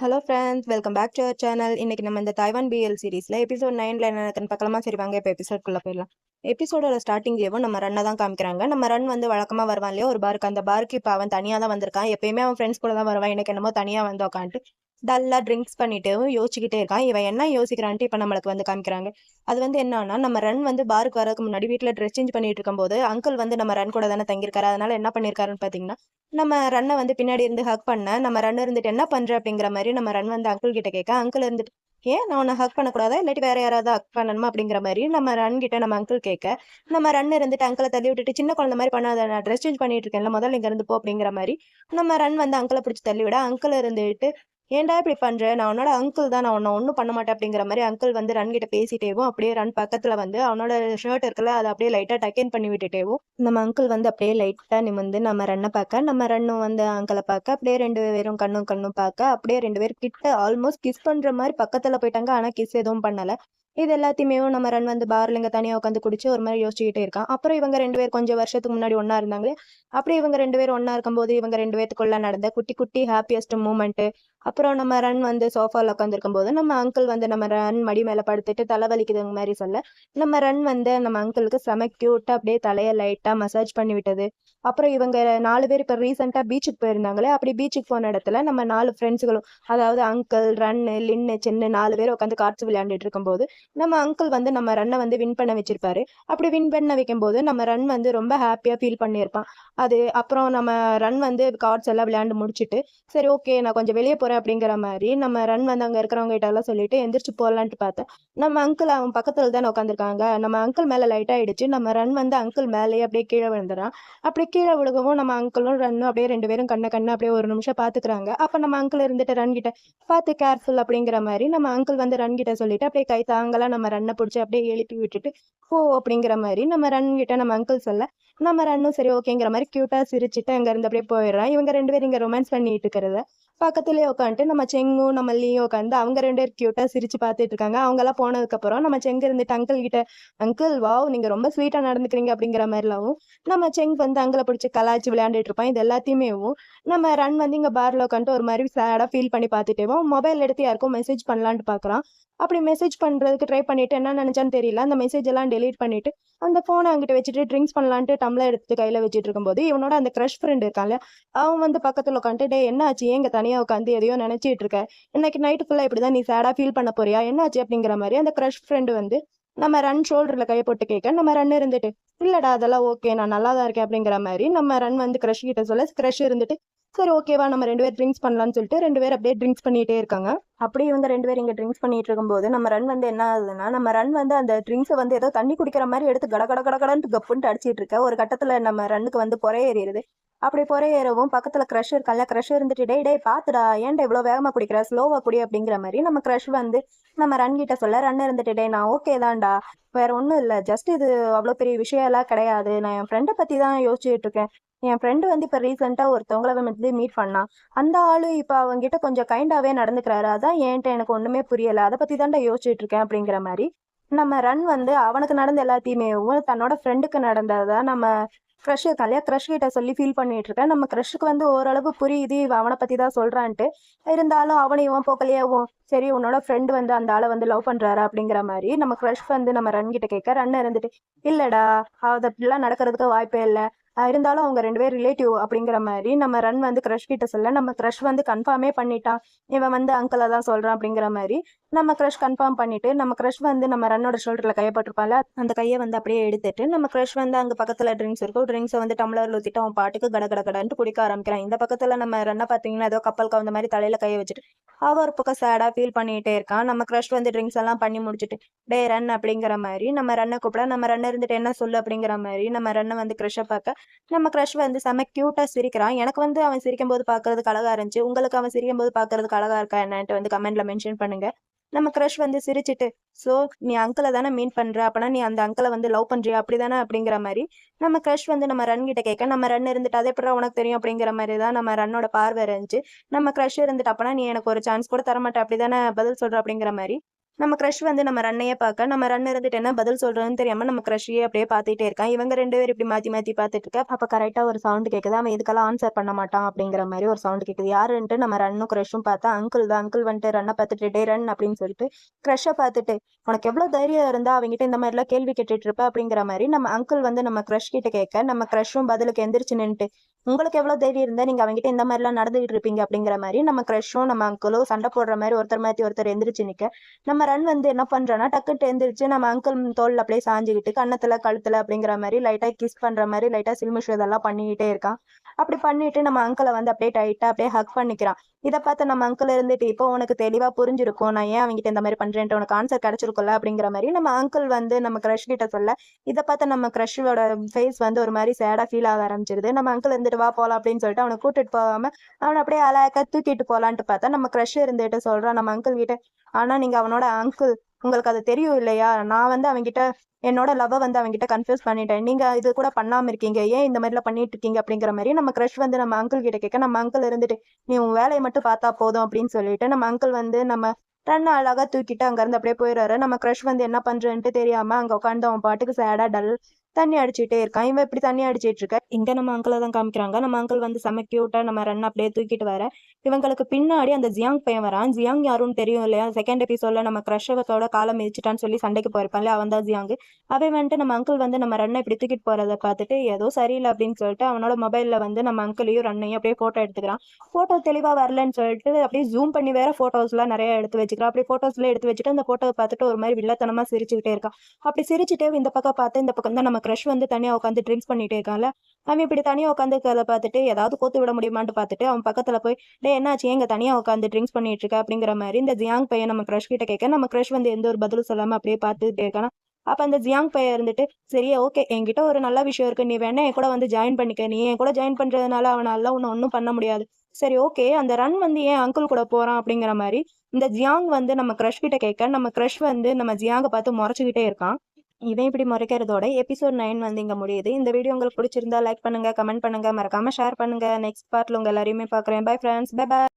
Hello friends welcome back to our channel இன்னைக்கு நம்ம இந்த தைவான் பிஎல் சீரிஸில் எபிசோட் நைனில் என்ன நடக்குன்னு பார்க்கலாமா? சரி வாங்க இப்போ எபிசோட்குள்ளே போயிடலாம். எபிசோடோட ஸ்டார்டிங்லேயும் நம்ம ரன்னை தான் காமிக்கிறாங்க. நம்ம ரன் வந்து வழக்கமாக வருவான் இல்லையா? ஒரு பாருக்கு அந்த பாருக்கு இப்போ அவன் தனியாக தான் வந்திருக்கான். எப்பயுமே அவன் ஃப்ரெண்ட்ஸ் கூட தான் வருவான். எனக்கு என்னமோ தனியாக வந்து உட்காந்துட்டு டல்லாக ட்ரிங்க்ஸ் பண்ணிட்டு யோசிச்சுக்கிட்டே இருக்கான் இவன் என்ன யோசிக்கிறான்ட்டு இப்போ நம்மளுக்கு வந்து காமிக்கிறாங்க. அது வந்து என்னன்னா நம்ம ரன் வந்து பாருக்கு வரதுக்கு முன்னாடி வீட்டில் ட்ரெஸ் சேஞ்ச் பண்ணிட்டு இருக்கும்போது அங்கிள் வந்து நம்ம ரன் கூட தானே தங்கியிருக்காரு. அதனால என்ன பண்ணியிருக்காருன்னு பார்த்தீங்கன்னா நம்ம ரன்னை வந்து பின்னாடி இருந்து ஹக் பண்ண நம்ம ரன் இருந்துட்டு என்ன பண்ணுற அப்படிங்கிற மாதிரி நம்ம ரன் வந்து அங்கிள் கிட்ட கேட்க அங்கிள் இருந்துட்டு ஏன் நான் உன்னை ஹக் பண்ணக்கூடாதா? இல்லாட்டி வேற யாராவது ஹக் பண்ணணுமா? அப்படிங்கிற மாதிரி நம்ம ரன் கிட்ட நம்ம அங்கிள் கேட்க நம்ம ரன் இருந்துட்டு அங்கிளை தள்ளி விட்டுட்டு சின்ன குழந்தை மாதிரி பண்ணாத நான் ட்ரெஸ் சேஞ்ச் பண்ணிட்டு இருக்கேன்ல முதல்ல இங்க இருந்து போ அப்படிங்கிற மாதிரி நம்ம ரன் வந்து அங்கிளை பிடிச்சி தள்ளி விட அங்கிள் இருந்துட்டு ஏன்டா இப்படி பண்ணுறேன் நான் உன்னோட அங்கிள் தான். நான் உன்னை ஒன்றும் பண்ண மாட்டேன் அப்படிங்கிற மாதிரி அங்கிள் வந்து ரன் கிட்ட பேசிட்டேவும் அப்படியே ரன் பக்கத்தில் வந்து அவனோட ஷர்ட் இருக்குல்ல அதை அப்படியே லைட்டாக டக்கேன் பண்ணி விட்டுட்டேவும் நம்ம அங்கிள் வந்து அப்படியே லைட்டாக நிமிந்து நம்ம ரன்னை பார்க்க நம்ம ரன்னும் வந்து அங்கிளை பார்க்க அப்படியே ரெண்டு பேரும் கண்ணும் கண்ணும் பார்க்க அப்படியே ரெண்டு பேரும் கிட்ட ஆல்மோஸ்ட் கிஸ் பண்ணுற மாதிரி பக்கத்தில் போயிட்டாங்க. ஆனால் கிஸ் எதுவும் பண்ணலை. இது எல்லாத்தையுமே நம்ம ரன் வந்து பார்ல இங்க தனியா உட்காந்து குடிச்சு ஒரு மாதிரி யோசிச்சுக்கிட்டே இருக்கான். அப்புறம் இவங்க ரெண்டு பேர் கொஞ்சம் வருஷத்துக்கு முன்னாடி ஒன்றா இருந்தாங்களே அப்படியே இவங்க ரெண்டு பேரும் ஒண்ணா இருக்கும்போது இவங்க ரெண்டு பேத்துக்குள்ள நடந்த குட்டி குட்டி ஹாப்பியஸ்ட் மூமெண்ட் அப்புறம் நம்ம ரன் வந்து சோஃபால உட்காந்துருக்கும் போது நம்ம அங்கிள் வந்து நம்ம ரன் மடி மேல படுத்துட்டு தலை வலிக்குதுங்க மாதிரி சொல்ல நம்ம ரன் வந்து நம்ம அங்கிளுக்கு செம கியூட்டா அப்படியே தலைய லைட்டா மசாஜ் பண்ணி விட்டது. அப்புறம் இவங்க நாலு பேர் இப்ப ரீசெண்டா பீச்சுக்கு போயிருந்தாங்களே அப்படி பீச்சுக்கு போன இடத்துல நம்ம நாலு ஃப்ரெண்ட்ஸுகளும் அதாவது அங்கிள் ரன்னு லின்னு சின்ன நாலு பேர் உட்காந்து கார்ட்ஸ் விளையாண்டுட்டு இருக்கும்போது நம்ம அங்கிள் வந்து நம்ம ரன்னை வந்து வின் பண்ண வச்சிருப்பாரு. அப்படி வின் பண்ண வைக்கும்போது நம்ம ரன் வந்து ரொம்ப ஹாப்பியாக ஃபீல் பண்ணியிருப்பான். அது அப்புறம் நம்ம ரன் வந்து கார்ட்ஸ் எல்லாம் விளையாண்டு முடிச்சுட்டு சரி ஓகே நான் கொஞ்சம் வெளியே போகிறேன் அப்படிங்கிற மாதிரி நம்ம ரன் வந்து அங்கே இருக்கிறவங்க கிட்ட எல்லாம் சொல்லிட்டு எந்திரிச்சு போகலான்ட்டு பார்த்தேன். நம்ம அங்கிள் அவன் பக்கத்தில் தானே உட்காந்துருக்காங்க நம்ம அங்கிள் மேலே லைட் ஆகிடுச்சு நம்ம ரன் வந்து அங்கிள் மேலேயே அப்படியே கீழே விழுந்துறான். அப்படி கீழே விழுகவும் நம்ம அங்கிளும் ரன்னும் அப்படியே ரெண்டு பேரும் கண்ணை கண்ணு அப்படியே ஒரு நிமிஷம் பார்த்துக்கிறாங்க. அப்போ நம்ம அங்கிள் இருந்துட்டு ரன் கிட்ட பார்த்து கேர்ஃபுல் அப்படிங்கிற மாதிரி நம்ம அங்கிள் வந்து ரன் கிட்ட சொல்லிட்டு அப்படியே கை தாங்க தாங்கலாம் நம்ம ரன்னை பிடிச்சி அப்படியே எழுப்பி விட்டுட்டு போ அப்படிங்கிற மாதிரி நம்ம ரன் கிட்ட நம்ம அங்கிள் சொல்ல நம்ம ரன்னும் சரி ஓகேங்கிற மாதிரி க்யூட்டாக சிரிச்சுட்டு அங்கேருந்து அப்படியே போயிடுறான். இவங்க ரெண்டு பேரும் இங்கே ரொமான்ஸ் பண்ணிட்டு இருக்கிறத பக்கத்துலேயே உட்காந்துட்டு நம்ம செங்கும் நம்ம லீயும் உட்காந்து அவங்க ரெண்டு பேரும் க்யூட்டாக சிரிச்சு பார்த்துட்டு இருக்காங்க. அவங்கெல்லாம் போனதுக்கப்புறம் நம்ம செங்கு இருந்துட்டு அங்கிள் கிட்ட அங்கிள் வாவ் நீங்கள் ரொம்ப ஸ்வீட்டாக நடந்துக்கிறீங்க அப்படிங்கிற மாதிரிலாவும் நம்ம செங் வந்து அங்கிளை பிடிச்சி கலாச்சி விளையாண்டுட்டு இருப்பான். இது எல்லாத்தையுமே நம்ம ரன் வந்து இங்கே பார்ல உட்காந்துட்டு ஒரு மாதிரி சேடாக ஃபீல் பண்ணி பார்த்துட்டேவும் மொபைல் எடுத்து யாருக்கும் மெசேஜ் பண்ணலான்ட்டு பார்க்குறான். அப்படி மெசேஜ் பண்ணுறதுக்கு ட்ரை பண்ணிட்டு என்ன நினச்சான்னு தெரியல. அந்த மெசேஜ் எல்லாம் டெலீட் பண்ணிட்டு அந்த ஃபோனை அங்கிட்ட வச்சுட்டு ட்ரிங்க்ஸ் பண்ணலான்ட்டு டம்ளர் எடுத்து கையில வச்சுட்டு இருக்கும்போது இவனோட அந்த க்ரஷ் ஃப்ரெண்ட் இருக்கான்ல அவன் வந்து பக்கத்துல உட்காந்துட்டு டே என்ன ஆச்சு? ஏங்க தனியா உட்காந்து எதையோ நினைச்சிட்டு இருக்க? இன்னைக்கு நைட்டு ஃபுல்லா இப்படிதான் நீ சேடா ஃபீல் பண்ண போறியா? என்னாச்சு அப்படிங்கிற மாதிரி அந்த க்ரஷ் ஃப்ரெண்டு வந்து நம்ம ரன் ஷோல்டர்ல கையை போட்டு கேட்க நம்ம ரன் இருந்துட்டு இல்லடா அதெல்லாம் ஓகே நான் நல்லா தான் இருக்கேன். அப்படிங்கிற மாதிரி நம்ம ரன் வந்து க்ரஷ் கிட்ட சொல்ல க்ரஷ் இருந்துட்டு சரி ஓகேவா நம்ம ரெண்டு பேர் ட்ரிங்க்ஸ் பண்ணலாம்னு சொல்லிட்டு ரெண்டு பேர் அப்படியே ட்ரிங்க்ஸ் பண்ணிகிட்டே இருக்காங்க. அப்படியே இவங்க ரெண்டு பேரும் இங்கே ட்ரிங்க்ஸ் பண்ணிட்டு இருக்கும்போது நம்ம ரன் வந்து என்ன ஆகுதுன்னா நம்ம ரன் வந்து அந்த ட்ரிங்க்ஸை வந்து ஏதோ தண்ணி குடிக்கிற மாதிரி எடுத்து கட கட கட கடன்ட்டு கப்புன்ட்டு அடிச்சிட்டு இருக்க. ஒரு கட்டத்தில் நம்ம ரன்னுக்கு வந்து பொறை ஏறிடுது. அப்படி புறையேறவும் பக்கத்தில் க்ரஷ் இருக்கல க்ரஷ் இருந்துட்டு டே டே பாத்துடா ஏன்டா இவ்வளோ வேகமாக குடிக்கிற? ஸ்லோவாக குடி அப்படிங்கிற மாதிரி நம்ம க்ரஷ் வந்து நம்ம ரன் கிட்ட சொல்ல ரன் இருந்துட்டு டே நான் ஓகே தான்டா. வேற ஒன்றும் இல்லை. ஜஸ்ட் இது அவ்வளோ பெரிய விஷயம் எல்லாம் கிடையாது. நான் என் ஃப்ரெண்டை பற்றி தான் யோசிச்சுட்டு இருக்கேன். என் ஃப்ரெண்டு வந்து இப்போ ரீசெண்டாக ஒருத்தவங்கள வந்து மீட் பண்ணான் அந்த ஆளு இப்போ அவங்ககிட்ட கொஞ்சம் கைண்டாகவே நடந்துக்கிறாரு. அதான் ஏன்ட்ட எனக்கு ஒன்றுமே புரியலை. அதை பற்றி தான்டா யோசிச்சுட்டு இருக்கேன் அப்படிங்கிற மாதிரி நம்ம ரன் வந்து அவனுக்கு நடந்த எல்லாத்தையுமே தன்னோட ஃப்ரெண்டுக்கு நடந்ததை நம்ம க்ரஷ் இருக்கான் க்ரஷ் கிட்ட சொல்லி ஃபீல் பண்ணிட்டு இருக்கேன். நம்ம க்ரஷுக்கு வந்து ஓரளவு புரியுது. அவனை பத்தி தான் சொல்றான்ட்டு. இருந்தாலும் அவனை இவன் போக்கலையாவும் சரி உன்னோட ஃப்ரெண்டு வந்து அந்த ஆளை வந்து லவ் பண்றாரு அப்படிங்கிற மாதிரி நம்ம க்ரஷ் வந்து நம்ம ரன் கிட்ட கேட்க ரன் இருந்துட்டு இல்லடா அது அப்படிலாம் நடக்கிறதுக்கு வாய்ப்பே இல்லை. இருந்தாலும் அவங்க ரெண்டு பேர் ரிலேட்டிவ் அப்படிங்கிற மாதிரி நம்ம ரன் வந்து க்ரஷ் கிட்ட சொல்ல நம்ம க்ரஷ் வந்து கன்ஃபார்மே பண்ணிட்டான் இவன் வந்து அங்கிளை தான் சொல்றான் அப்படிங்கிற மாதிரி நம்ம க்ரஷ் கன்ஃபார்ம் பண்ணிட்டு நம்ம க்ரஷ் வந்து நம்ம ரன்னோட ஷோல்டர்ல கையப்பட்டிருப்பால அந்த கையை வந்து அப்படியே எடுத்துட்டு நம்ம க்ரஷ் வந்து அங்க பக்கத்துல ட்ரிங்க்ஸ் இருக்கும் ட்ரிங்க்ஸை வந்து டம்ளர்ல ஊத்திட்டு அவன் பாட்டுக்கு கட கட கடன்ட்டு குடிக்க ஆரம்பிக்கிறான். இந்த பக்கத்துல நம்ம ரன்னை பாத்தீங்கன்னா ஏதோ கப்பல் கவுந்த மாதிரி தலையில கையை வச்சுட்டு அவ ஒரு பக்கம் சேடா ஃபீல் பண்ணிட்டே இருக்கான். நம்ம க்ரஷ் வந்து ட்ரிங்க்ஸ் எல்லாம் பண்ணி முடிச்சுட்டு டே ரன் அப்படிங்கிற மாதிரி நம்ம ரன்னை கூப்பிட நம்ம ரன்னை இருந்துட்டு என்ன சொல்லு அப்படிங்கிற மாதிரி நம்ம ரன்னை வந்து க்ரஷை பார்க்க நம்ம க்ரஷ் வந்து செம க்யூட்டாக சிரிக்கிறான். எனக்கு வந்து அவன் சிரிக்கும் போது பார்க்கறதுக்கு அழகா இருந்துச்சு. உங்களுக்கு அவன் சிரிக்கும் போது பாக்குறதுக்கு அழகாக இருக்கா என்னன்ட்டு வந்து கமெண்ட்ல மென்ஷன் பண்ணுங்க. நம்ம க்ரஷ் வந்து சிரிச்சிட்டு ஸோ நீ அங்கிளை தானே மீன் பண்ற? அப்பனா நீ அந்த அங்கிளை வந்து லவ் பண்றியா? அப்படிதானே அப்படிங்கிற மாதிரி நம்ம க்ரஷ் வந்து நம்ம ரன் கிட்ட கேட்க நம்ம ரன் இருந்துட்டு அதே எப்படி உனக்கு தெரியும்? அப்படிங்கிற மாதிரி தான் நம்ம ரன்னோட பார்வை இருந்துச்சு. நம்ம க்ரஷ் இருந்துட்டு அப்பனா நீ எனக்கு ஒரு சான்ஸ் கூட தரமாட்டேன் அப்படி அப்படிதானே பதில் சொல்ற? அப்படிங்கிற மாதிரி நம்ம க்ரஷ் வந்து நம்ம ரன்னையே பார்க்க நம்ம ரன் இருந்துட்டு என்ன பதில் சொல்றதுன்னு தெரியாம நம்ம க்ரஷையே அப்படியே பார்த்துட்டே இருக்கான். இவங்க ரெண்டு பேரும் இப்படி மாத்தி மாத்தி பார்த்துட்டு இருக்க. அப்ப கரெக்டா ஒரு சவுண்ட் கேட்குது அவன் இதுக்கெல்லாம் ஆன்சர் பண்ண மாட்டான் அப்படிங்கிற மாதிரி ஒரு சவுண்ட் கேட்குது யாருன்ட்டு நம்ம ரன்னும் க்ரஷும் பார்த்தா அங்கிள் தான் அங்கிள் வந்துட்டு ரன்னை பார்த்துட்டு டே ரன் அப்படின்னு சொல்லிட்டு க்ரஷை பார்த்துட்டு உனக்கு எவ்வளவு தைரியம் இருந்தா அவங்ககிட்ட இந்த மாதிரிலாம் கேள்வி கேட்டுட்டு இருப்ப? அப்படிங்கிற மாதிரி நம்ம அங்கிள் வந்து நம்ம க்ரஷ் கிட்ட கேட்க நம்ம க்ரஷும் பதிலுக்கு எந்திரிச்சு நின்ட்டு உங்களுக்கு எவ்வளவு தைரியம் இருந்தா நீங்க அவங்ககிட்ட இந்த மாதிரிலாம் நடந்துகிட்டு இருப்பீங்க அப்படிங்கிற மாதிரி நம்ம க்ரஷும் நம்ம அங்கிளும் சண்டை போடுற மாதிரி ஒருத்தர் மாத்தி ஒருத்தர் எந்திரிச்சு நிக்க. நம்ம ரன் வந்து என்ன பண்றான்னா டக்குட்டு எந்திரிச்சு நம்ம அங்கிள் தோல் அப்படியே சாஞ்சுக்கிட்டு கன்னத்துல கழுத்துல அப்படிங்கிற மாதிரி லைட்டா கிஸ் பண்ற மாதிரி லைட்டா சில்மிஷ் இதெல்லாம் பண்ணிக்கிட்டே இருக்கான். அப்படி பண்ணிட்டு நம்ம அங்கிளை வந்து அப்படியே டைட்டா அப்படியே ஹக் பண்ணிக்கிறான். இதை பார்த்து நம்ம அங்கிள் இருந்துட்டு இப்போ உனக்கு தெளிவா புரிஞ்சிருக்கும். நான் ஏன் அவங்ககிட்ட இந்த மாதிரி பண்றேன்ட்டு உனக்கு ஆன்சர் கிடைச்சிருக்கும்ல அப்படிங்கிற மாதிரி நம்ம அங்கிள் வந்து நம்ம க்ரஷ் கிட்ட சொல்ல இதை பார்த்து நம்ம க்ரஷோட ஃபேஸ் வந்து ஒரு மாதிரி சேடா ஃபீல் ஆக ஆரம்பிச்சிருது. நம்ம அங்கிள் இருந்துட்டு வா போகலாம் அப்படின்னு சொல்லிட்டு அவனை கூட்டிட்டு போகாம அவனை அப்படியே அழகா தூக்கிட்டு போகலான்ட்டு பார்த்தா நம்ம க்ரஷ் இருந்துட்டு சொல்றான் நம்ம அங்கிள் கிட்ட ஆனா நீங்க அவனோட அங்கிள் உங்களுக்கு அது தெரியும் இல்லையா? நான் வந்து அவன்கிட்ட என்னோட லவ்வை வந்து அவன்கிட்ட கன்ஃபியூஸ் பண்ணிட்டேன். நீங்க இது கூட பண்ணாம இருக்கீங்க. ஏன் இந்த மாதிரிலாம் பண்ணிட்டு இருக்கீங்க? அப்படிங்கிற மாதிரி நம்ம க்ரஷ் வந்து நம்ம அங்கிள் கிட்ட கேட்க நம்ம அங்கிள் இருந்துட்டு நீ உன் வேலையை மட்டும் பார்த்தா போதும் அப்படின்னு சொல்லிட்டு நம்ம அங்கிள் வந்து நம்ம ரன் அழகா தூக்கிட்டு அங்க இருந்து அப்படியே போயிடுறாரு. நம்ம க்ரஷ் வந்து என்ன பண்றேன்ட்டு தெரியாம அங்க உட்காந்து அவன் பாட்டுக்கு சேடா டல் தண்ணி அடிச்சுட்டே இருக்கான். இவன் இப்படி தண்ணி அடிச்சிட்டு இருக்க? இங்க நம்ம அங்கிளை தான் காமிக்கிறாங்க. நம்ம அங்கிள் வந்து செம கியூட்டா நம்ம ரன் அப்படியே தூக்கிட்டு வர. இவங்களுக்கு பின்னாடி அந்த ஜியாங் பையன் வரான். ஜியாங் யாருன்னு தெரியும் இல்லையா? செகண்ட் எபிசோட்ல நம்ம க்ரஷவத்தோட காலம் மிதிச்சிட்டான்னு சொல்லி சண்டைக்கு போயிருப்பான்ல அவன் தான் ஜியாங் அவன் வந்துட்டு நம்ம அங்கிள் வந்து நம்ம ரன்னை இப்படி தூக்கிட்டு போறதை பார்த்துட்டு ஏதோ சரியில்லை அப்படின்னு சொல்லிட்டு அவனோட மொபைல்ல வந்து நம்ம அங்கிளையும் ரன்னையும் அப்படியே போட்டோ எடுத்துக்கிறான். போட்டோ தெளிவா வரலன்னு சொல்லிட்டு அப்படியே ஜூம் பண்ணி வேற போட்டோஸ் எல்லாம் நிறைய எடுத்து வச்சுக்கிறான். அப்படியே போட்டோஸ்ல எடுத்து வச்சுட்டு அந்த போட்டோவை பார்த்துட்டு ஒரு மாதிரி வில்லத்தனமா சிரிச்சுக்கிட்டே இருக்கான். அப்படி சிரிச்சுட்டே இந்த பக்கம் பார்த்து இந்த பக்கம் தான் நமக்கு க்ரஷ் வந்து தனியாக உட்காந்து ட்ரிங்க்ஸ் பண்ணிட்டே இருக்கான்ல அவன் இப்படி தனியாக உட்காந்து பார்த்துட்டு ஏதாவது கோத்து விட முடியுமான்னு பார்த்துட்டு அவன் பக்கத்தில் போய் டே என்னாச்சு? எங்க தனியாக உட்காந்து ட்ரிங்க்ஸ் பண்ணிட்டு இருக்கா? அப்படிங்கிற மாதிரி இந்த ஜியாங் பையன் நம்ம க்ரஷ் கிட்ட கேட்க நம்ம க்ரஷ் வந்து எந்த ஒரு பதிலும் சொல்லாமல் அப்படியே பார்த்துட்டே இருக்கானா. அப்போ அந்த ஜியாங் பையன் இருந்துட்டு சரியா ஓகே என்கிட்ட ஒரு நல்ல விஷயம் இருக்கு. நீ வேணா என் கூட வந்து ஜாயின் பண்ணிக்க. நீ என் கூட ஜாயின் பண்ணுறதுனால அவனால உன்னை ஒன்றும் பண்ண முடியாது. சரி ஓகே அந்த ரன் வந்து ஏன் அங்கிள் கூட போறான்? அப்படிங்கிற மாதிரி இந்த ஜியாங் வந்து நம்ம க்ரஷ் கிட்ட கேட்க நம்ம க்ரஷ் வந்து நம்ம ஜியாங்கை பார்த்து முறைச்சிக்கிட்டே இருக்கான். இவன் இப்படி முறைக்கிறதோட எபிசோட் நைன் வந்து இங்கே முடியுது. இந்த வீடியோ உங்களுக்கு பிடிச்சிருந்தா லைக் பண்ணுங்க கமெண்ட் பண்ணுங்க. மறக்காம ஷேர் பண்ணுங்க. நெக்ஸ்ட் பார்ட்ல உங்க எல்லாரையுமே பாக்குறேன் பை ஃப்ரெண்ட்ஸ் பை பை